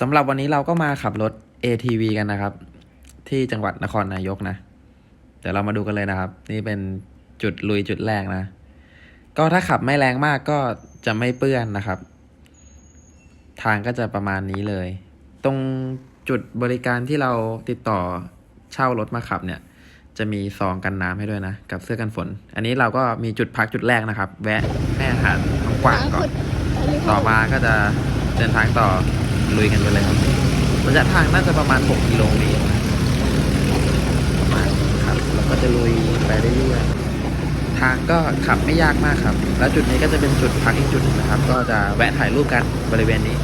สำหรับวันนี้เราก็มาขับรถ ATV กันนะครับ ที่จังหวัดนครนายกนะ เดี๋ยวเรามาดูกันเลยนะครับ นี่เป็นจุดลุยจุดแรกนะ ก็ถ้าขับไม่แรงมากก็จะไม่เปื้อนนะครับ ทางก็จะประมาณนี้เลย ตรงจุดบริการที่เราติดต่อเช่ารถมาขับเนี่ย จะมีซองกันน้ำให้ด้วยนะ กับเสื้อกันฝน อันนี้เราก็มีจุดพักจุดแรกนะครับ แวะแม่อาหารของกวางก่อน ต่อมาก็จะเดินทางต่อ ลุยกันไปเลยครับระยะทางน่าจะประมาณ 6 กิโลเมตรนะประมาณครับแล้วก็จะลุยไปเรื่อยๆทางก็ขับไม่ยากมากครับ แล้วจุดนี้ก็จะเป็นจุดพักอีกจุดหนึงนะครับ ก็จะแวะถ่ายรูปกันบริเวณนี้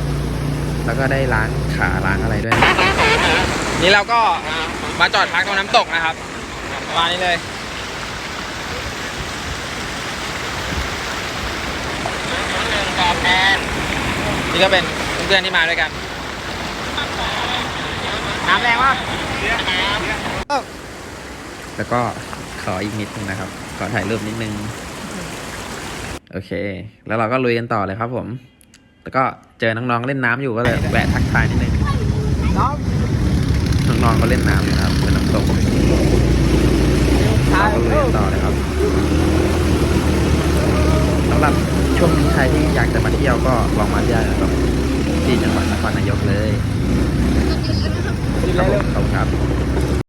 แล้วก็ได้ล้างขาล้างอะไรด้วยนะนี่เราก็มาจอดพักตรงน้ำตกนะครับประมาณนี้เลยนี่ก็เป็น เพื่อนๆที่มาด้วยกัน น้ำแรงมากแล้วก็ขออีกนิดนึงนะครับ ขอถ่ายรูปนิดนึง โอเค แล้วเราก็ลุยกันต่อเลยครับผม แล้วก็เจอน้องๆเล่นน้ำอยู่ก็เลยแวะทักทายนิดนึง น้องน้องๆก็เล่นน้ำอยู่นะครับเป็นน้ำตกเราก็ลุยกันต่อเลยครับสำหรับช่วงนี้ใครที่อยากจะมาเที่ยวก็ลองมาได้ ครันครนายกเลย